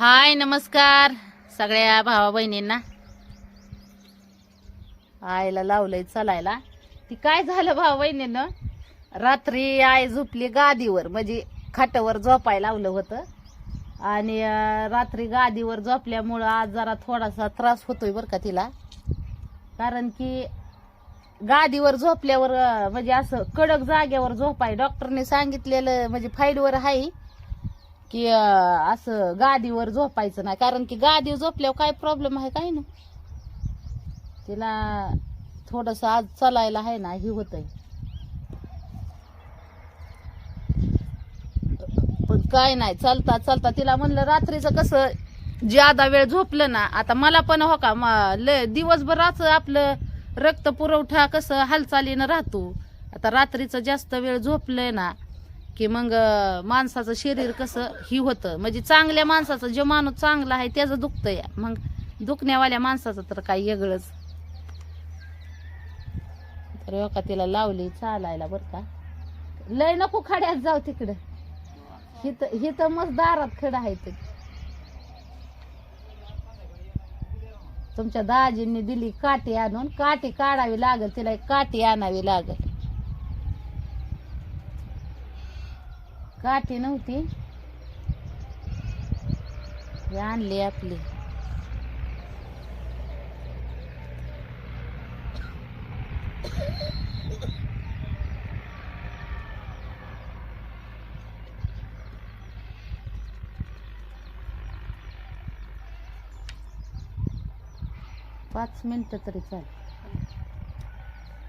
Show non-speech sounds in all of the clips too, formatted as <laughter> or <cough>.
हाय नमस्कार. सगळ्या भावा बहिणींना. आईला लावलंय चालायला. ती काय झालं भावा बहिणीनं? रात्री आई झोपली गादीवर म्हणजे खाटावर झोपायला लावलं होतं. आणि रात्री गादीवर झोपल्यामुळं आज जरा थोडासा त्रास होतोय बरं का तिला. कारण की गादीवर झोपल्यावर म्हणजे असं कडक जाग्यावर झोपाय डॉक्टरने सांगितलेलं म्हणजे फाईलवर आहे. की असं गादीवर झोपायचं नाही. कारण की गादीवर झोपल्यावर काय प्रॉब्लेम आहे काय ना तिला थोडस आज चालायला आहे ना ही होत पण काय नाही चालता चालता तिला म्हणलं रात्रीचं कसं ज्यादा वेळ झोपलं ना आता मला पण हो का म- लय दिवसभराच आपलं रक्त पुरवठा कसं हालचालीनं राहतो. आता रात्रीचं जास्त वेळ झोपलंय ना की मग माणसाचं शरीर कसं ही होतं. म्हणजे चांगल्या माणसाचं जे माणूस चांगला आहे त्याचं दुखतं या मग दुखण्यावाल्या माणसाचं तर काही वेगळंच. तर का तिला लावली चालायला बरं का. लय नको खड्यात जाऊ तिकडं. हित हित मस्त दारात खड आहे ते. तुमच्या दाजींनी दिली काठी आणून. काठी काढावी लागल तिला एक काठी आणावी लागल. काठी नव्हती. हे आणली आपली. पाच मिनटं तरी चाल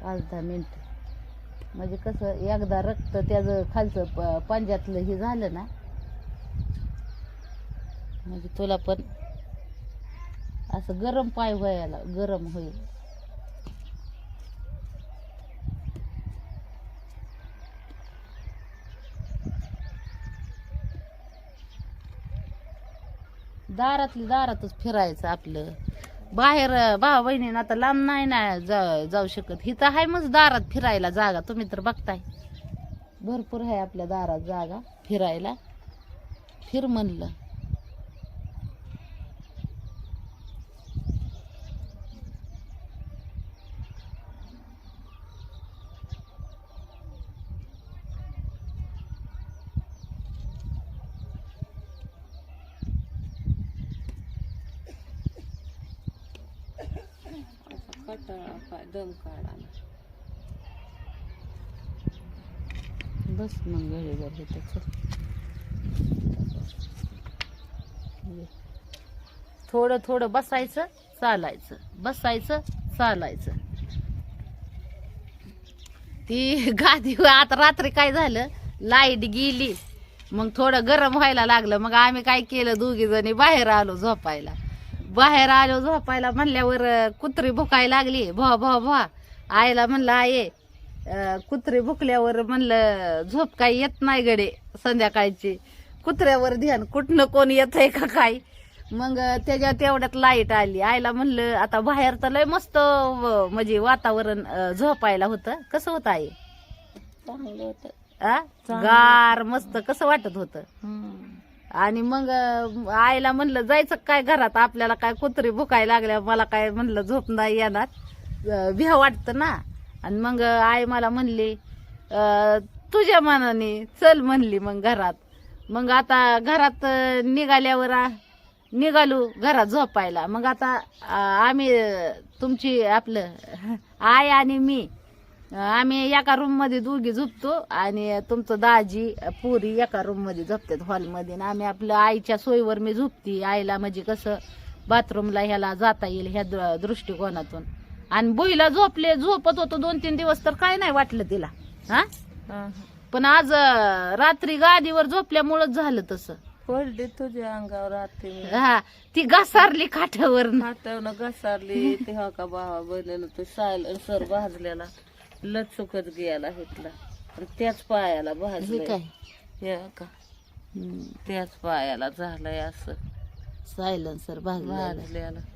पाच दहा मिनटं. म्हणजे कसं एकदा रक्त त्याचं खालचं प- पंजातलं हे झालं ना म्हणजे तुला पण असं गरम पाय व्हायला गरम होईल. दारातली दारातच फिरायचं आपलं. बाहेर भावा बहिणीनं आता लांब नाही ना जा- जाऊ शकत. ही तर आहे मग दारात फिरायला जागा. तुम्ही तर बघताय. भरपूर आहे आपल्या दारात जागा फिरायला. फिर म्हणलं. कटाळा दम काढा बस मग वेळेवर होतं चल. थोडं थोडं बसायचं चालायचं. बसायचं चालायचं. ती गादी आता रात्री काय झालं? लाइट गेली. मग थोडं गरम व्हायला लागलं. मग आम्ही काय केलं? दोघी जणी बाहेर आलो झोपायला. बाहेर आलो झोपायला म्हणल्यावर कुत्री भुकायला लागली. भो भो भो. आईला म्हणलं आये कुत्री भुकल्यावर म्हणलं झोप काही येत नाही गडे संध्याकाळची. कुत्र्यावर ध्यान कुठनं कोण येत आहे का काय? मग त्याच्या तेवढ्यात लाइट आली. आईला म्हणलं आता बाहेर तर लय मस्त म्हणजे वातावरण झोपायला होतं. कसं होतं आई? चांगलं होतं? गार मस्त. कसं वाटत होतं? आणि मग आईला म्हणलं जायचं काय घरात? आपल्याला काय कुत्री भुकायला लागल्या? मला काय म्हणलं झोप नाही येणार. अं, भ्या वाटतं ना. आणि मग आई मला म्हणली तुझ्या मनाने चल म्हणली मग घरात. मग आता घरात निघाल्यावर निघालो घरात झोपायला. मग आता आम्ही तुमची आपलं <laughs> आई आणि मी आम्ही एका रूममध्ये दोघी झोपतो आणि तुमचं दाजी पुरी एका रूममध्ये झोपतात हॉलमध्ये आणि आम्ही आपलं आईच्या सोयीवर मी झोपती. आईला म्हणजे कसं बाथरूमला ह्याला जाता येईल ह्या दृष्टिकोनातून. आणि बुईला झोपले झोपत होतो दोन तीन दिवस तर काय नाही वाटलं तिला. हा? पण आज रात्री गादीवर झोपल्यामुळंच झालं तसं. पडली तुझ्या अंगावर राहते मी हा ती घसारली काठावर हातावनं घसारली. ते हा का भावा बहिणीनं तो सायल सर भाजलेला. लचकत गेला हितला. आणि त्याच पायाला हे का? त्याच पायाला झालंय असं. सायलन्सर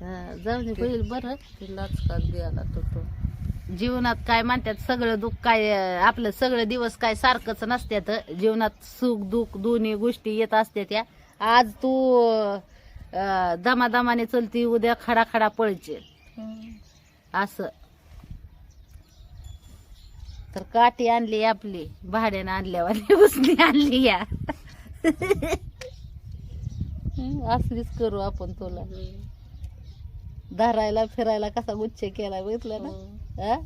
हा, जाऊ दे होईल बरं. लचकात गेला तो तो. जीवनात काय म्हणतात सगळं दुःख काय आपलं सगळं दिवस काय सारखंच नसत्यात जीवनात सुख दुःख दोन्ही गोष्टी येत असतात या. आज तू दमादमाने चलती उद्या खडा खडा पळचे असं. तर काठी आणली आपली भाड्यानं आणल्यावाली <laughs> उसनी आणली या. असलीच करू आपण तुला. धरायला फिरायला कसा गुच्छ केला बघितलं ना? हा?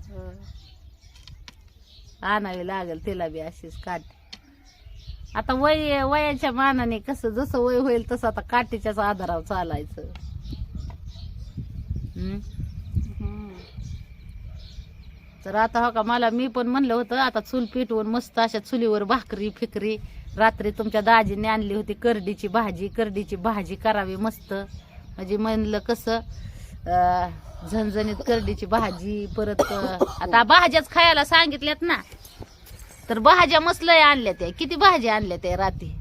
आणावी लागेल तिला बी अशीच काठी. आता वय वयाच्या मानाने कसं जसं वय होईल तसं आता काठीच्याच आधारावर चालायचं. हम्म? तर आता हो का मला मी पण म्हणलं होतं आता चूल पेटवून मस्त अशा चुलीवर भाकरी फिकरी. रात्री तुमच्या दाजीने आणली होती करडीची भाजी करडीची भाजी करावी मस्त. म्हणजे म्हणलं कसं झणझणीत करडीची भाजी परत आता भाज्याच खायला सांगितल्यात ना. तर भाज्या मस्त लय आणल्या त्या. किती भाज्या आणल्या त्या रात्री?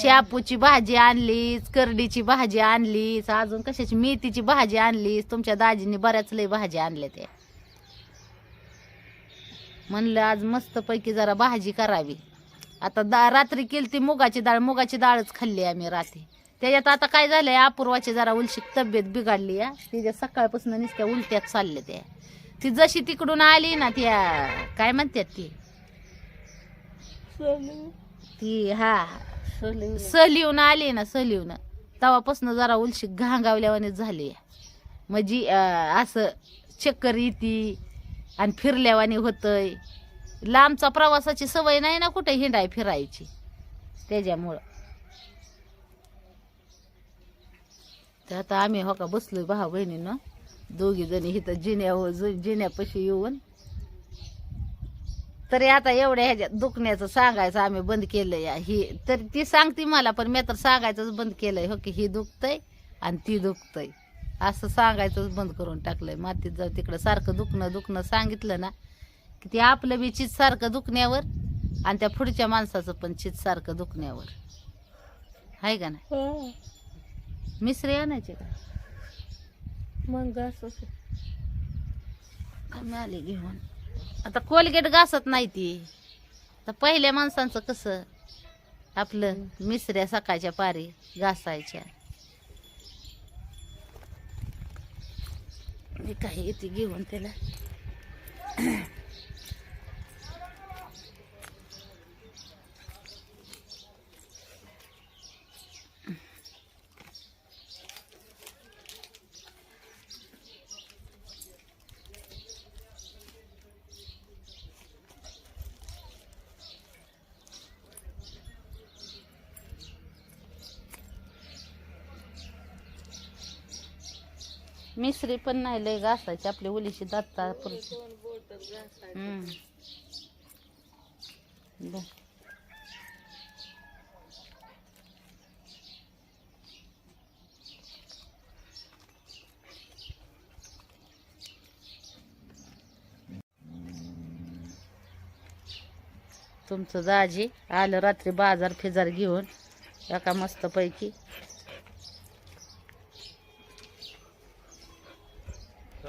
शापूची भाजी आणलीच करडीची भाजी आणलीच अजून कशाची मेथीची भाजी आणलीच तुमच्या दाजीने बऱ्याच लय भाज्या आणल्या त्या. म्हणलं आज मस्त पैकी जरा भाजी करावी. आता दा रात्री केली ती मुगाची डाळ मुगाची डाळच खाल्ली आम्ही रात्री. त्याच्यात आता काय झालंय अपूर्वाची जरा उलशी तब्येत बिघडली या तिच्या सकाळपासून नुसत्या उलट्यात चालल्या त्या. ती जशी तिकडून आली ना त्या काय म्हणतात ती? ती हा. सहलीहून आली ना सहलीहून तेव्हापासून जरा उलशी घांगावल्यावानीच झाली. म्हणजे असं चक्कर येते आणि फिरल्यावानी होतंय. लांबचा प्रवासाची सवय नाही ना कुठे हिंडाय फिरायची. त्याच्यामुळं. तर आता आम्ही हो का बसलो भाऊ बहिणीनं. दोघी जणी इथं जिन्या जिन्यापाशी येऊन. तरी आता एवढ्या ह्याच्यात दुखण्याचं सांगायचं आम्ही बंद केलं या ही तर ती सांगते मला पण मी तर सांगायचंच बंद केलंय हो की ही दुखतंय आणि ती दुखतंय. असं सांगायचंच बंद करून टाकलंय. मातीत जाऊ तिकडं सारखं दुखणं दुखणं सांगितलं ना की ते आपलं बी चित सारखं दुखण्यावर आणि त्या पुढच्या माणसाचं पण चित सारखं दुखण्यावर. आहे का नाही? मिसरी आणायचे का? मग असं आम्ही आले घेऊन? आता कोलगेट घासत नाही ती. तर पहिल्या माणसांचं कसं? आपलं मिसऱ्या सकाळच्या पारी घासायच्या. मी काही येते घेऊन त्याला मिसरी पण नाही लय घासायची आपली ओलीशी दाता पुरती हम्म. बर. तुमचं दाजी आलं रात्री बाजार फिजार घेऊन एका मस्त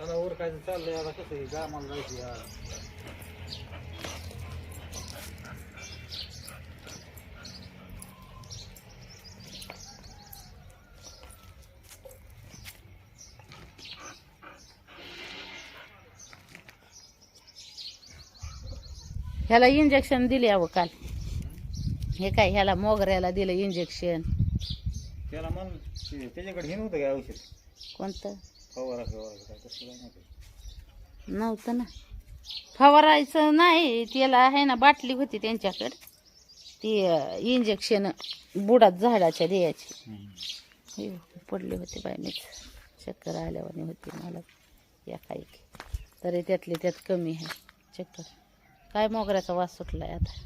वर काय चाललंय आता कसं आहे कामाला जायचं यार ह्याला इंजेक्शन दिले अहो काल. हे काय ह्याला मोगऱ्याला दिलं इंजेक्शन त्याला मन ते- त्याच्याकडे हे नव्हतं काय औषध? कोणतं? फवारा फवारा काय तसं काय नव्हतं नव्हतं ना. फवारायचं नाही त्याला आहे ना बाटली होती त्यांच्याकडे. ती इंजेक्शन बुडात झाडाच्या द्यायची हे पडले होते बाय मीच. चक्कर आल्यावानी होती मला. या काही तरी त्यातली त्यात कमी आहे. चक्कर. काय मोगऱ्याचा वास सुटलाय आता.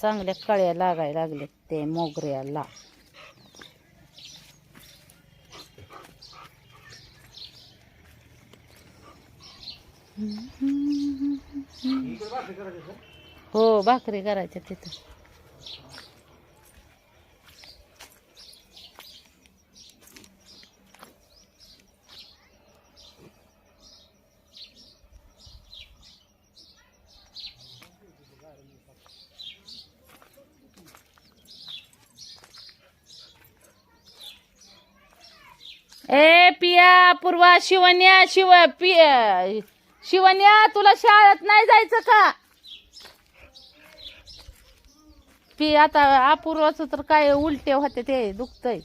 चांगल्या कळ्या लागायला लागल्यात ते मोगऱ्याला. हो भाकरी करायच्या तिथं. ए पिया पूर्वा शिवन्या शिव पिया शिवन्या तुला शाळेत नाही जायचं का? पी आता अपूर्वाच तर काय उलटे होते ते दुखतय.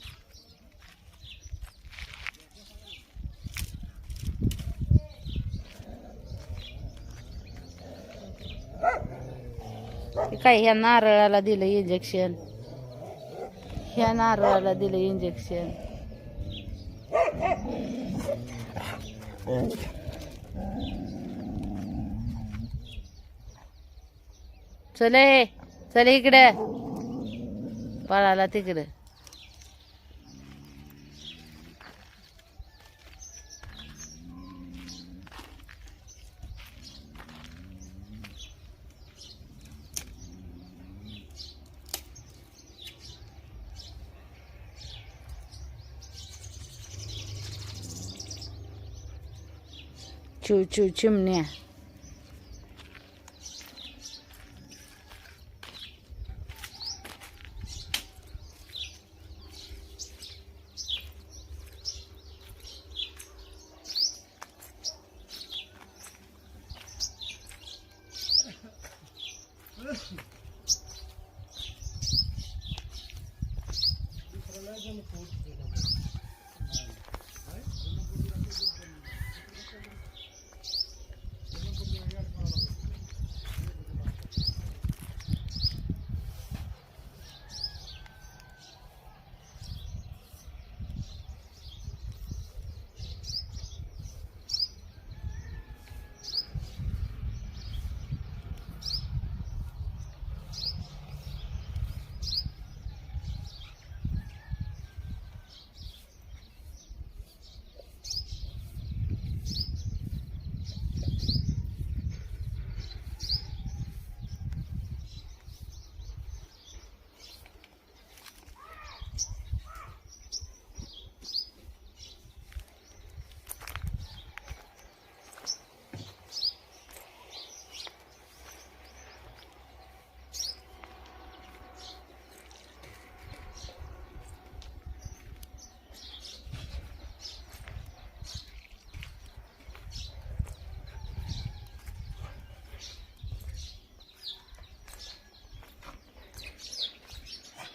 काय ह्या नारळाला दिलं इंजेक्शन ह्या नारळाला दिलं इंजेक्शन चले चले इकडे. पळाला तिकडे. चू चू चिमण्या.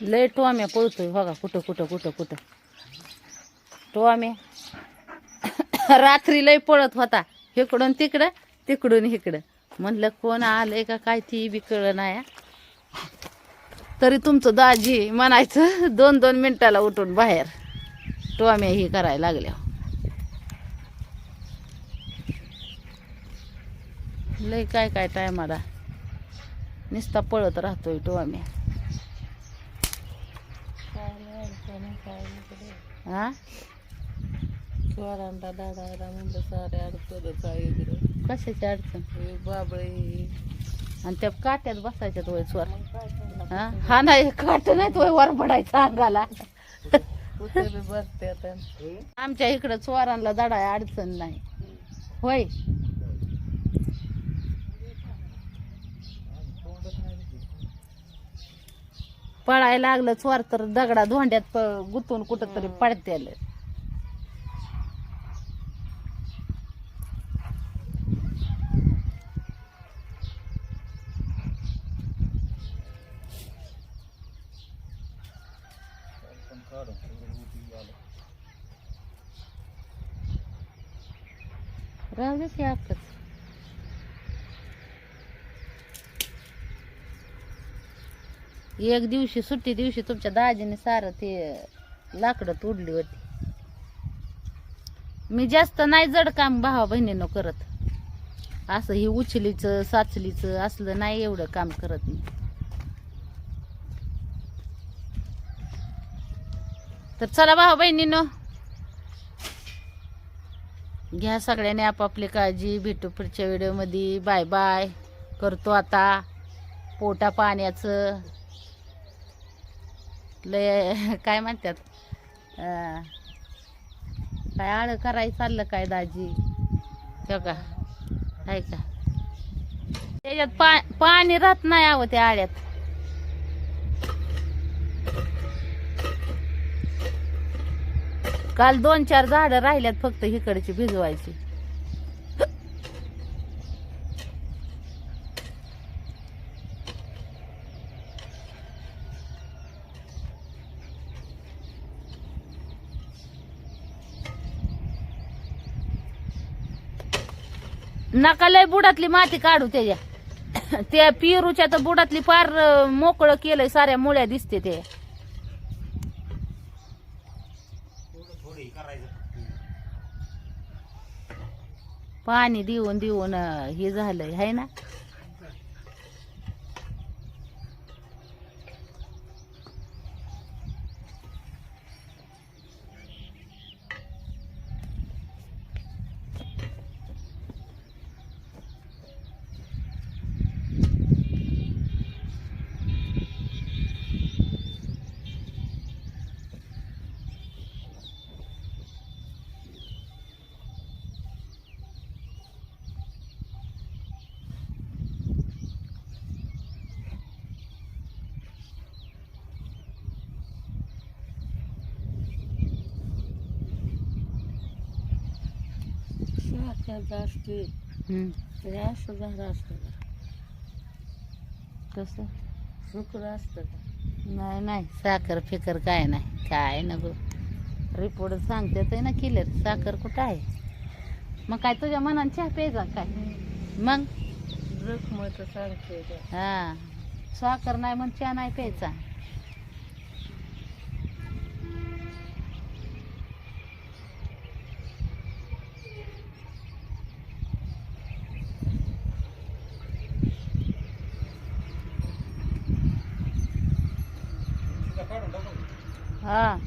लय टोम्या पळतोय बघा कुठं कुठं कुठं कुठं. टोम्या. रात्री लय पळत होता. इकडून तिकडं तिकडून इकडं म्हणलं कोण आलंय का काय ती बी कळ नाही तरी तुमचं दाजी म्हणायचं दोन दोन मिनिटाला उठून बाहेर. टोम्या ही करायला लागल्या. लय काय काय टायमाला नुसता पळत राहतोय टोम्या. हा? स्वरांना दाडायला म्हणलं सारे अडचणच आहे इकडं कशाची अडचण? हे बाबळे. आणि त्या काट्यात वय स्वर हा? हा नाही काट नाही वर पडायचा अंगाला. बसते आता. आमच्या इकडं चोरांना दडाय अडचण नाही. होय? पळायला लागलं चोर तर दगडा धोंड्यात गुतून कुठं तरी पडतेल. राहू दे की आपलंच. एक दिवशी सुट्टी दिवशी तुमच्या दाजीने सारं ते लाकडं तोडली होती. मी जास्त नाही जड काम भावा बहिणीनं करत. असं ही उचलीचं साचलीचं असलं नाही एवढं काम करत मी. तर चला भावा बहिणीनं. घ्या सगळ्यांनी आपापली काळजी. भेटू पुढच्या व्हिडिओमध्ये. Bye bye. करतो आता. पोटा पाण्याचं. लय <laughs> काय म्हणतात काय आळ करायचं चाललं काय दाजी? हो का आहे का? त्याच्यात पा पाणी राहत नाही आव त्या आळ्यात. काल दोन चार झाडं राहिल्यात फक्त इकडची भिजवायची. नका लय बुडातली माती काढू त्याच्या. त्या पिरूच्या तर बुडातली पार मोकळं केलंय साऱ्या मुळ्या दिसते ते. पाणी देऊन देऊन हे झालंय है ना? शाख्याचं असते असं झालं असतं? कसं? सुकलं असतं का? नाही नाही. साखर फिकर काय नाही. काय नको रिपोर्ट सांगते ते ना क्लिअर साखर कुठं आहे? मग काय तुझ्या मनात चहा प्यायचा काय? मग? जखम तर सांगते. हा. साखर नाही मग चहा नाही प्यायचा. हा.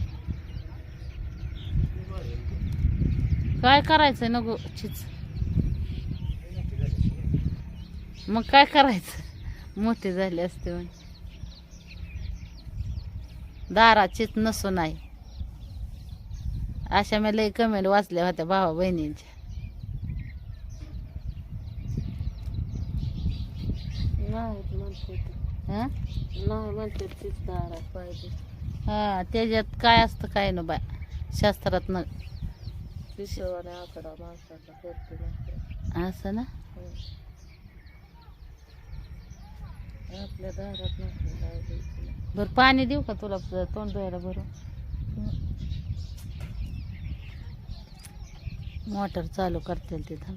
काय करायचं नको चिच. मग काय करायचं? मोठे झाले असते म्हण. दारा चित नसू नाही. अशा मी लई कमेंट वाचल्या होत्या भावा बहिणींच्या. नाही म्हणते. हं? दारात पाहिजे. हा त्याच्यात काय असतं काय न बाय शास्त्रात न आकडा माणसाचा करते म्हणते. असं ना? हं. आपल्या दारात नाही लावली बरं पाणी देऊ का तुला तोंड धुवायला बरं? मोटर चालू करतील तिथं.